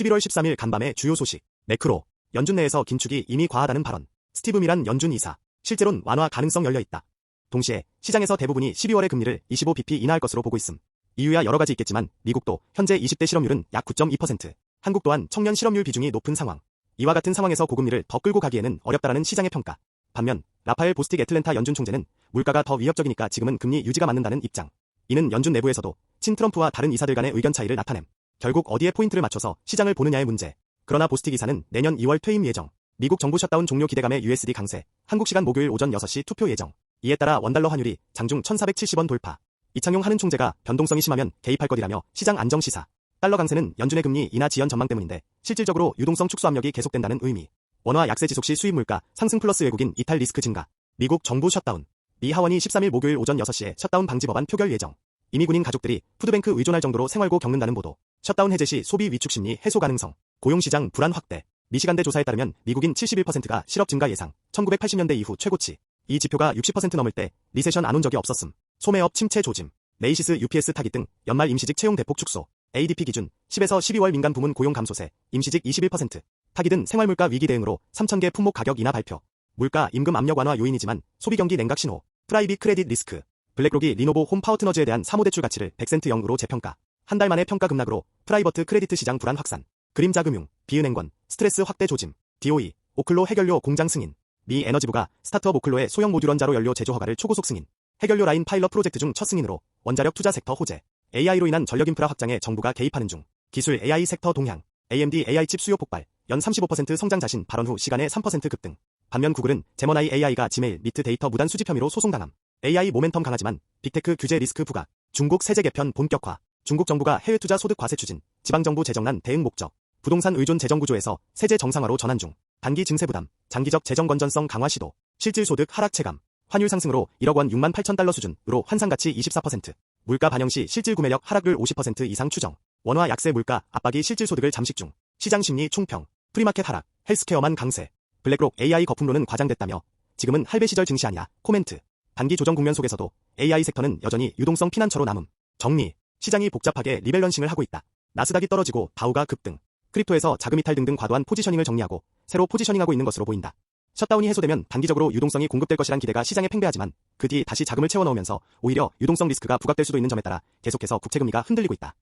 11월 13일 간밤의 주요 소식. 매크로. 연준 내에서 긴축이 이미 과하다는 발언. 스티브 미란 연준 이사. 실제론 완화 가능성 열려 있다. 동시에 시장에서 대부분이 12월의 금리를 25bp 인하할 것으로 보고 있음. 이유야 여러 가지 있겠지만 미국도 현재 20대 실업률은 약 9.2%, 한국 또한 청년 실업률 비중이 높은 상황. 이와 같은 상황에서 고금리를 더 끌고 가기에는 어렵다라는 시장의 평가. 반면 라파엘 보스틱 애틀랜타 연준 총재는 물가가 더 위협적이니까 지금은 금리 유지가 맞는다는 입장. 이는 연준 내부에서도 친 트럼프와 다른 이사들 간의 의견 차이를 나타냄. 결국 어디에 포인트를 맞춰서 시장을 보느냐의 문제. 그러나 보스틱 이사는 내년 2월 퇴임 예정. 미국 정부 셧다운 종료 기대감의 USD 강세. 한국 시간 목요일 오전 6시 투표 예정. 이에 따라 원달러 환율이 장중 1470원 돌파. 이창용 하는 총재가 변동성이 심하면 개입할 것이라며 시장 안정 시사. 달러 강세는 연준의 금리 인하 지연 전망 때문인데 실질적으로 유동성 축소 압력이 계속된다는 의미. 원화 약세 지속 시 수입 물가 상승 플러스 외국인 이탈 리스크 증가. 미국 정부 셧다운. 미 하원이 13일 목요일 오전 6시에 셧다운 방지 법안 표결 예정. 이미 군인 가족들이 푸드뱅크 의존할 정도로 생활고 겪는다는 보도. 셧다운 해제 시 소비 위축 심리 해소 가능성. 고용시장 불안 확대. 미시간대 조사에 따르면 미국인 71%가 실업 증가 예상. 1980년대 이후 최고치. 이 지표가 60% 넘을 때 리세션 안 온 적이 없었음. 소매업 침체 조짐. 레이시스 UPS 타기 등 연말 임시직 채용 대폭 축소. ADP 기준 10에서 12월 민간 부문 고용 감소세. 임시직 21%. 타기 등 생활물가 위기 대응으로 3,000개 품목 가격 인하 발표. 물가 임금 압력 완화 요인이지만 소비 경기 냉각 신호. 프라이빗 크레딧 리스크. 블랙록이 리노보 홈 파워트너즈에 대한 사모대출 가치를 100센트 0으로 재평가. 한 달 만에 평가 급락으로 프라이버트 크레디트 시장 불안 확산. 그림자 금융, 비은행권, 스트레스 확대 조짐, DOE, 오클로 해결료 공장 승인. 미 에너지부가 스타트업 오클로의 소형 모듈 원자로 연료 제조 허가를 초고속 승인. 해결료 라인 파일럿 프로젝트 중 첫 승인으로 원자력 투자 섹터 호재. AI로 인한 전력 인프라 확장에 정부가 개입하는 중. 기술 AI 섹터 동향. AMD AI 칩 수요 폭발. 연 35% 성장 자신 발언 후 시간에 3% 급등. 반면 구글은 제머나이 AI가 지메일 미트 데이터 무단 수집 혐의로 소송당함. AI 모멘텀 강하지만 빅테크 규제 리스크 부각. 중국 세제 개편 본격화. 중국 정부가 해외 투자 소득 과세 추진. 지방정부 재정난 대응 목적. 부동산 의존 재정 구조에서 세제 정상화로 전환 중. 단기 증세 부담. 장기적 재정 건전성 강화 시도. 실질 소득 하락 체감. 환율 상승으로 1억 원 6만 8천 달러 수준으로 환상 가치 24%. 물가 반영 시 실질 구매력 하락률 50% 이상 추정. 원화 약세 물가 압박이 실질 소득을 잠식 중. 시장 심리 총평. 프리마켓 하락. 헬스케어만 강세. 블랙록 AI 거품론은 과장됐다며 지금은 할배 시절 증시 아니야. 코멘트. 단기 조정 국면 속에서도 AI 섹터는 여전히 유동성 피난처로 남음. 정리. 시장이 복잡하게 리밸런싱을 하고 있다. 나스닥이 떨어지고 다우가 급등. 크립토에서 자금 이탈 등등 과도한 포지셔닝을 정리하고 새로 포지셔닝하고 있는 것으로 보인다. 셧다운이 해소되면 단기적으로 유동성이 공급될 것이란 기대가 시장에 팽배하지만 그 뒤 다시 자금을 채워 넣으면서 오히려 유동성 리스크가 부각될 수도 있는 점에 따라 계속해서 국채 금리가 흔들리고 있다.